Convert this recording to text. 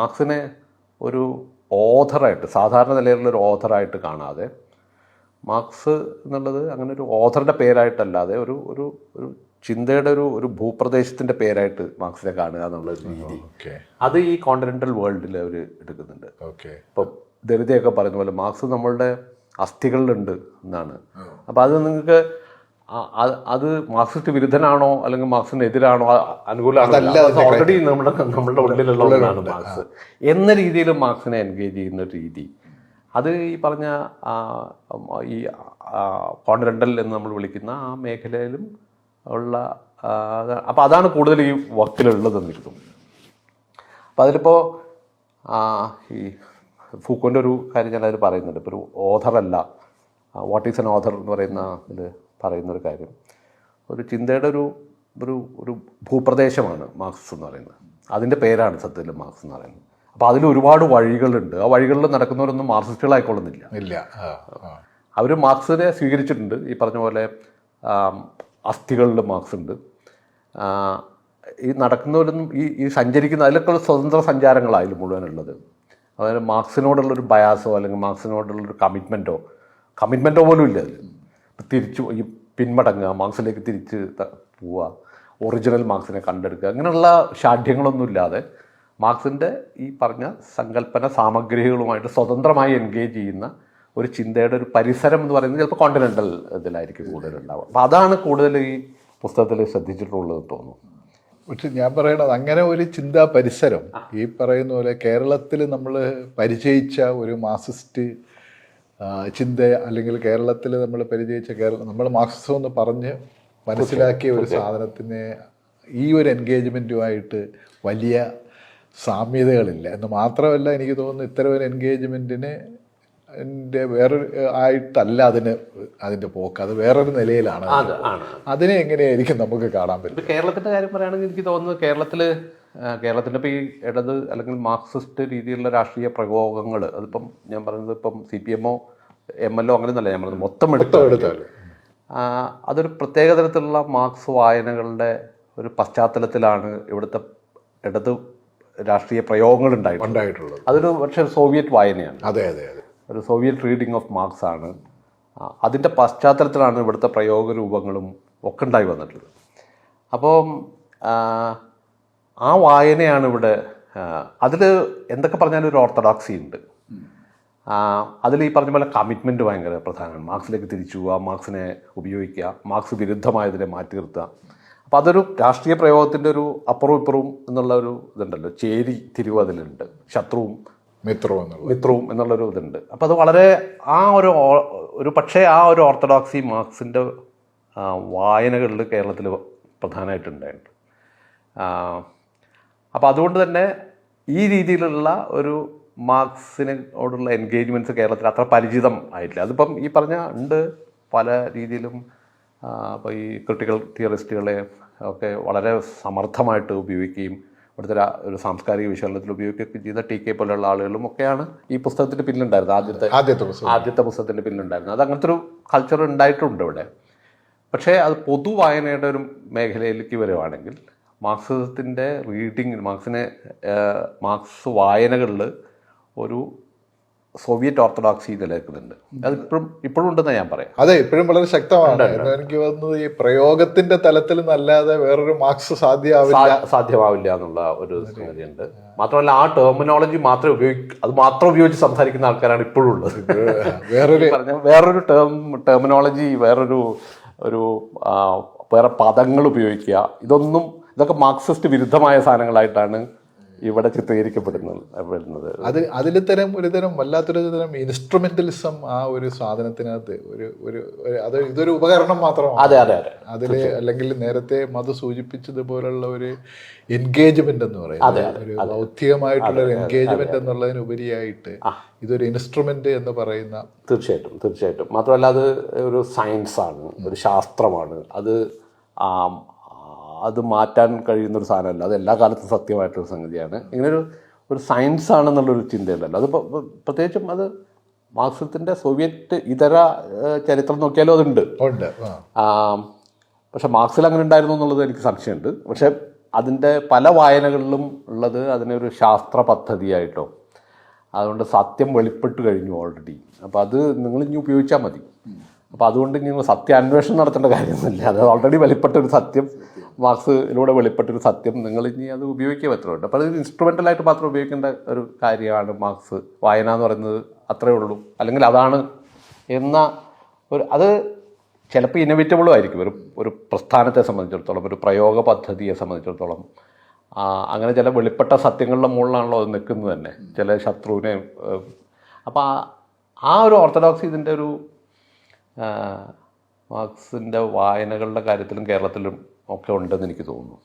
മാർക്സിനെ ഒരു ഓഥറായിട്ട് സാധാരണ നിലയിലുള്ള ഒരു ഓഥറായിട്ട് കാണാതെ മാർക്സ് എന്നുള്ളത് അങ്ങനെ ഒരു ഓഥറുടെ പേരായിട്ടല്ലാതെ ഒരു ഒരു ഒരു ചിന്തയുടെ ഒരു ഒരു ഭൂപ്രദേശത്തിന്റെ പേരായിട്ട് മാർക്സിനെ കാണുക എന്നുള്ള രീതി. ഓക്കെ അത് ഈ കോണ്ടിനെന്റൽ വേൾഡിൽ അവർ എടുക്കുന്നുണ്ട്. ഓക്കെ ഇപ്പം ദരിദ്രയൊക്കെ പറയുന്ന പോലെ മാർക്സ് നമ്മളുടെ അസ്ഥികളിലുണ്ട് എന്നാണ്. അപ്പോൾ അത് നിങ്ങൾക്ക് അത് മാർക്സിസ്റ്റ് വിരുദ്ധനാണോ അല്ലെങ്കിൽ മാർക്സിന് എതിരാണോ? അനുകൂലമാണോ? ഓൾറെഡി നമ്മുടെ നമ്മളുടെ ഉള്ളിലുള്ള ഒന്നാണ് മാർക്സ്. എന്ന രീതിയിൽ മാർക്സിനെ എൻഗേജ് ചെയ്യുന്ന രീതി. അത് ഈ പറഞ്ഞ ഈ കോണ്ടിനെന്റൽ എന്ന് നമ്മൾ വിളിക്കുന്ന ആ മേഖലയിലും ഉള്ള അപ്പോൾ അതാണ് കൂടുതൽ ഈ വക്കിലുള്ളതെന്ന് എനിക്ക് തോന്നുന്നു അപ്പം അതിലിപ്പോൾ ഈ ഫൂക്കോന്റെ ഒരു കാര്യം ഞാൻ അതിൽ പറയുന്നുണ്ട്. ഇപ്പോൾ ഒരു ഓഥറല്ല വാട്ട് ഈസ് എൻ ഓഥർ എന്ന് പറയുന്ന ഇതിൽ പറയുന്ന ഒരു കാര്യം. ഒരു ചിന്തയുടെ ഒരു ഒരു ഒരു ഭൂപ്രദേശമാണ് മാർക്സ് എന്ന് പറയുന്നത്. അതിന്റെ പേരാണ് സത്യത്തിൽ മാർക്സ് എന്ന് പറയുന്നത്. അപ്പോൾ അതിൽ ഒരുപാട് വഴികളുണ്ട്. ആ വഴികളിൽ നടക്കുന്നവരൊന്നും മാർക്സിസ്റ്റുകളായിക്കൊള്ളുന്നില്ല. ഇല്ല. അവർ മാർക്സിനെ സ്വീകരിച്ചിട്ടുണ്ട്. ഈ പറഞ്ഞ പോലെ അസ്ഥികളിൽ മാർക്സ് ഉണ്ട് ഈ നടക്കുന്നവരൊന്നും ഈ ഈ സഞ്ചരിക്കുന്ന അതിലൊക്കെ ഉള്ള സ്വതന്ത്ര സഞ്ചാരങ്ങളായാലും മുഴുവനുള്ളത്. അതായത് മാർക്സിനോടുള്ളൊരു ബയാസോ അല്ലെങ്കിൽ മാർക്സിനോടുള്ളൊരു കമ്മിറ്റ്മെന്റോ കമ്മിറ്റ്മെന്റോ പോലും ഇല്ല അതിൽ തിരിച്ചു ഈ പിന്മടങ്ങുക മാർക്സിലേക്ക് തിരിച്ച് പോവുക ഒറിജിനൽ മാർക്സിനെ കണ്ടെടുക്കുക അങ്ങനെയുള്ള ഷാഠ്യങ്ങളൊന്നും ഇല്ലാതെ മാർക്സിന്റെ ഈ പറഞ്ഞ സങ്കല്പന സാമഗ്രികളുമായിട്ട് സ്വതന്ത്രമായി എൻഗേജ് ചെയ്യുന്ന ഒരു ചിന്തയുടെ ഒരു പരിസരം എന്ന് പറയുന്നത് ചിലപ്പോൾ കോണ്ടിനെന്റൽ ഇതിലായിരിക്കും കൂടുതലുണ്ടാവുക. അപ്പോൾ അതാണ് കൂടുതൽ ഈ പുസ്തകത്തിൽ ശ്രദ്ധിച്ചിട്ടുള്ളത് തോന്നുന്നു. പക്ഷെ ഞാൻ പറയണത് അങ്ങനെ ഒരു ചിന്താ പരിസരം ഈ പറയുന്ന പോലെ കേരളത്തിൽ നമ്മൾ പരിചയിച്ച ഒരു മാർസിസ്റ്റ് ആ, ചിന്ത അല്ലെങ്കിൽ കേരളത്തിൽ നമ്മൾ പരിചയിച്ച കേരളം നമ്മൾ മാർക്സിസം എന്ന് പറഞ്ഞ് മനസ്സിലാക്കിയ ഒരു സാധനത്തിന് ഈ ഒരു എൻഗേജ്മെന്റുമായിട്ട് വലിയ സാമ്യതകളില്ല. എന്ന് മാത്രമല്ല എനിക്ക് തോന്നുന്നു ഇത്തരം ഒരു എൻഗേജ്മെന്റിന് എന്റെ വേറൊരു ആയിട്ടല്ല അതിന് അതിന്റെ പോക്ക്. അത് വേറൊരു നിലയിലാണ്. അതിനെ എങ്ങനെയായിരിക്കും നമുക്ക് കാണാൻ പറ്റും കേരളത്തിന്റെ കാര്യം പറയുകയാണെങ്കിൽ എനിക്ക് തോന്നുന്നത് കേരളത്തിൽ കേരളത്തിന്റെ ഇപ്പോൾ ഈ ഇടത് അല്ലെങ്കിൽ മാർക്സിസ്റ്റ് രീതിയിലുള്ള രാഷ്ട്രീയ പ്രയോഗങ്ങൾ അതിപ്പം ഞാൻ പറയുന്നത് ഇപ്പം സി പി എമ്മോ എം എൽ ഒ അങ്ങനെ ഒന്നല്ല ഞാൻ പറയുന്നത് മൊത്തം എടുത്തോ എടുത്താൽ അതൊരു പ്രത്യേക തരത്തിലുള്ള മാർക്സ് വായനകളുടെ ഒരു പശ്ചാത്തലത്തിലാണ് ഇവിടുത്തെ ഇടത് രാഷ്ട്രീയ പ്രയോഗങ്ങൾ ഉണ്ടായിട്ടുള്ളത്. അതൊരു പക്ഷേ സോവിയറ്റ് വായനയാണ്. അതെ അതെ അതെ. ഒരു സോവിയറ്റ് റീഡിംഗ് ഓഫ് മാർക്സ് ആണ്. അതിന്റെ പശ്ചാത്തലത്തിലാണ് ഇവിടുത്തെ പ്രയോഗ രൂപങ്ങളും ഒക്കെ ഉണ്ടായി വന്നിട്ടുള്ളത്. അപ്പം ആ, വായനയാണ് ഇവിടെ അതിൽ എന്തൊക്കെ പറഞ്ഞാലും ഒരു ഓർത്തഡോക്സി ഉണ്ട്. അതിൽ ഈ പറഞ്ഞ പോലെ കമ്മിറ്റ്മെന്റ് ഭയങ്കര പ്രധാനമാണ്. മാർക്സിലേക്ക് തിരിച്ചു പോവുക മാർക്സിനെ ഉപയോഗിക്കുക മാർക്സ് വിരുദ്ധമായതിനെ മാറ്റി നിർത്തുക. അപ്പം അതൊരു രാഷ്ട്രീയ പ്രയോഗത്തിന്റെ ഒരു അപ്പുറവും ഇപ്പുറവും എന്നുള്ള ഒരു ഇതുണ്ടല്ലോ. ചേരി തിരിവ് അതിലുണ്ട്. ശത്രുവും മിത്രവും മിത്രവും എന്നുള്ളൊരു ഇതുണ്ട്. അപ്പോൾ അത് വളരെ ആ ഒരു ഒരു പക്ഷേ ആ ഒരു ഓർത്തഡോക്സി മാർക്സിന്റെ വായനകളിൽ കേരളത്തിൽ പ്രധാനമായിട്ടുണ്ടായിട്ടുണ്ട്. അപ്പോൾ അതുകൊണ്ട് തന്നെ ഈ രീതിയിലുള്ള ഒരു മാർക്സിനോടുള്ള എൻഗേജ്മെന്റ്സ് കേരളത്തിൽ അത്ര പരിചിതം ആയിട്ടില്ല. അതിപ്പം ഈ പറഞ്ഞ ഉണ്ട് പല രീതിയിലും അപ്പോൾ ഈ ക്രിട്ടിക്കൽ തിയറിസ്റ്റുകളെ ഒക്കെ വളരെ സമർത്ഥമായിട്ട് ഉപയോഗിക്കുകയും ഇവിടുത്തെ ഒരു- സാംസ്കാരിക വിശകലനത്തിൽ ഉപയോഗിക്കുകയൊക്കെ ചെയ്ത ടി കെ പോലെയുള്ള ആളുകളും ഒക്കെയാണ് ഈ പുസ്തകത്തിന്റെ പിന്നിലുണ്ടായിരുന്നത്. ആദ്യത്തെ ആദ്യത്തെ പുസ്തകം. ആദ്യത്തെ പുസ്തകത്തിന്റെ പിന്നിലുണ്ടായിരുന്നത്. അത് അങ്ങനത്തെ ഒരു കൾച്ചർ ഉണ്ടായിട്ടുണ്ട് ഇവിടെ. പക്ഷേ അത് പൊതുവായനയുടെ ഒരു മേഖലയിലേക്ക് വരുവാണെങ്കിൽ മാർക്സിസത്തിന്റെ റീഡിങ് മാർക്സിനെ മാർക്സ് വായനകളിൽ ഒരു സോവിയറ്റ് ഓർത്തഡോക്സി നിലനിൽക്കുന്നുണ്ട്. അത് ഇപ്പോഴും ഇപ്പോഴും ഉണ്ടെന്ന് ഞാൻ പറയാം. അതെ ഇപ്പോഴും വളരെ ശക്തമാണ്. എനിക്ക് തോന്നുന്നത് ഈ പ്രയോഗത്തിന്റെ തലത്തിൽ നല്ലാതെ വേറൊരു മാർക്സ് സാധ്യമാവില്ല. സാധ്യമാവില്ല എന്നുള്ള ഒരു സംഗതിയുണ്ട്. മാത്രമല്ല ആ ടെർമിനോളജി മാത്രമേ ഉപയോഗിക്ക അത് മാത്രം ഉപയോഗിച്ച് സംസാരിക്കുന്ന ആൾക്കാരാണ് ഇപ്പോഴും ഉള്ളത്. വേറൊരു വേറൊരു ടേം ടെർമിനോളജി വേറൊരു ഒരു വേറെ പദങ്ങൾ ഉപയോഗിക്കുക ഇതൊന്നും ഇതൊക്കെ മാർക്സിസ്റ്റ് വിരുദ്ധമായ സാധനങ്ങളായിട്ടാണ് ഇവിടെ ചിത്രീകരിക്കപ്പെടുന്നത് പെടുന്നത് അത് അതിൽ തരം ഒരു തരം വല്ലാത്തൊരു തരം ഇൻസ്ട്രുമെന്റലിസം ആ ഒരു സാധനത്തിനകത്ത് ഒരു ഒരു അത് ഇതൊരു ഉപകരണം മാത്രമാണ്. അതെ അതെ അതെ. അതിൽ അല്ലെങ്കിൽ നേരത്തെ മധു സൂചിപ്പിച്ചതുപോലുള്ള ഒരു എൻഗേജ്മെന്റ് എന്ന് പറയുന്നത് ഒരു ബൗദ്ധികമായിട്ടുള്ള ഒരു എൻഗേജ്മെന്റ് എന്നുള്ളതിനുപരിയായിട്ട് ഇതൊരു ഇൻസ്ട്രുമെന്റ് എന്ന് പറയുന്ന തീർച്ചയായിട്ടും തീർച്ചയായിട്ടും. മാത്രമല്ല അത് ഒരു സയൻസാണ് ഒരു ശാസ്ത്രമാണ്. അത് ആ, അത് മാറ്റാൻ കഴിയുന്ന ഒരു സാധനമല്ല. അത് എല്ലാ കാലത്തും സത്യമായിട്ടൊരു സംഗതിയാണ്. ഇങ്ങനൊരു ഒരു സയൻസ് ആണെന്നുള്ളൊരു ചിന്തയുണ്ടല്ലോ. അത് പ്രത്യേകിച്ചും അത് മാർക്സത്തിന്റെ സോവിയറ്റ് ഇതര ചരിത്രം നോക്കിയാലും അതുണ്ട്. പക്ഷെ മാർക്സിൽ അങ്ങനെ ഉണ്ടായിരുന്നു എന്നുള്ളത് എനിക്ക് സംശയമുണ്ട്. പക്ഷെ അതിന്റെ പല വായനകളിലും ഉള്ളത് അതിനൊരു ശാസ്ത്ര പദ്ധതിയായിട്ടോ. അതുകൊണ്ട് സത്യം വെളിപ്പെട്ട് കഴിഞ്ഞു ഓൾറെഡി അപ്പോൾ അത് നിങ്ങൾ ഇനി ഉപയോഗിച്ചാൽ മതി. അപ്പോൾ അതുകൊണ്ട് നിങ്ങൾ സത്യ സത്യാന്വേഷണം നടത്തേണ്ട കാര്യമൊന്നുമില്ല. അത് ഓൾറെഡി വെളിപ്പെട്ട ഒരു സത്യം. മാർക്സിലൂടെ വെളിപ്പെട്ട ഒരു സത്യം നിങ്ങൾ ഇനി അത് ഉപയോഗിക്കുക പറ്റുന്നുണ്ട് അപ്പോൾ അതൊരു ഇൻസ്ട്രുമെന്റൽ ആയിട്ട് മാത്രം ഉപയോഗിക്കേണ്ട ഒരു കാര്യമാണ് മാർക്സ്. വായന എന്ന് പറയുന്നത് അത്രേ ഉള്ളൂ. അല്ലെങ്കിൽ അതാണ് എന്ന ഒരു അത് ചിലപ്പോൾ ഇന്നോവേറ്റബിളും ആയിരിക്കും. ഒരു ഒരു പ്രസ്ഥാനത്തെ സംബന്ധിച്ചിടത്തോളം ഒരു പ്രയോഗ പദ്ധതിയെ സംബന്ധിച്ചിടത്തോളം. അങ്ങനെ ചില വെളിപ്പെട്ട സത്യങ്ങളുടെ മുകളിലാണല്ലോ അത് നിൽക്കുന്നത് തന്നെ. ചില ശത്രുവിനെ അപ്പോൾ ആ ഒരു ഓർത്തഡോക്സ് ഇതിന്റെ ഒരു മാർക്സിന്റെ വായനകളുടെ കാര്യത്തിലും കേരളത്തിലും ഒക്കെ ഉണ്ടെന്ന് എനിക്ക് തോന്നുന്നു.